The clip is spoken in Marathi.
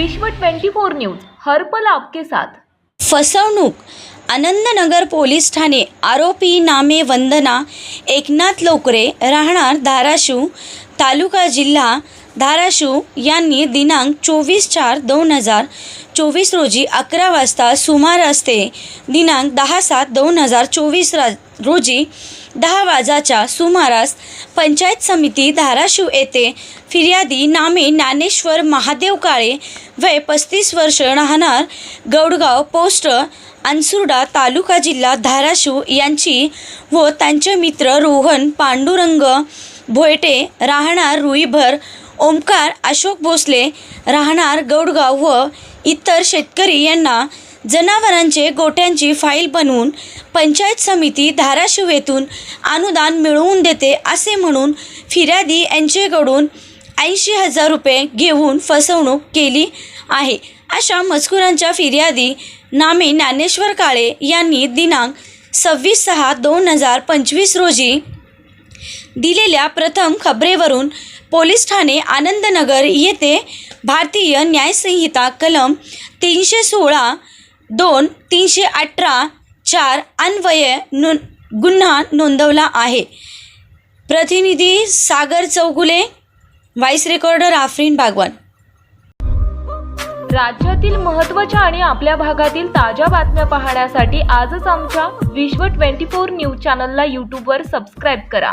विश्व 24 न्यूज हरपल आपके साथ. फसवणूक. आनंदनगर पोलीस ठाणे आरोपी नामे वंदना एकनाथ लोकरे राहणार धाराशिव तालुका जिल्हा धाराशिव यांनी दिनांक चोवीस चार दोन हजार चोवीस रोजी अकरा वाजता सुमारास ते दिनांक दहा सात दोन हजार चोवीस रा रोजी दहा वाजाच्या सुमारास पंचायत समिती धाराशिव येथे फिर्यादी नामे ज्ञानेश्वर महादेव काळे वय पस्तीस वर्ष राहणार गौडगाव पोस्ट अनसुर्डा तालुका जिल्हा धाराशिव यांची व त्यांचे मित्र रोहन पांडुरंग भोयटे राहणार रुईभर ओमकार अशोक भोसले राहणार गौडगाव व इतर शेतकरी यांना जनावरांचे गोट्यांची फाईल बनवून पंचायत समिती धाराशिव येथून अनुदान मिळवून देते असे म्हणून फिर्यादी यांच्याकडून ऐंशी हजार रुपये घेऊन फसवणूक केली आहे. अशा मजकुरांच्या फिर्यादी नामे ज्ञानेश्वर काळे यांनी दिनांक सव्वीस सहा दोन हजार पंचवीस रोजी दिलेल्या प्रथम खबरेवरून पोलीस ठाणे आनंदनगर येथे भारतीय न्यायसंहिता कलम तीनशे सोळा दोन तीनशे अठरा चार अन्वये नो गुन्हा नोंदवला आहे. प्रतिनिधी सागर चौगुले व्हाईस रेकॉर्डर आफरीन बागवान. राज्यातील महत्त्वाच्या आणि आपल्या भागातील ताज्या बातम्या पाहण्यासाठी आजच आमच्या विश्व 24 न्यूज चॅनलला यूट्यूबवर सबस्क्राईब करा.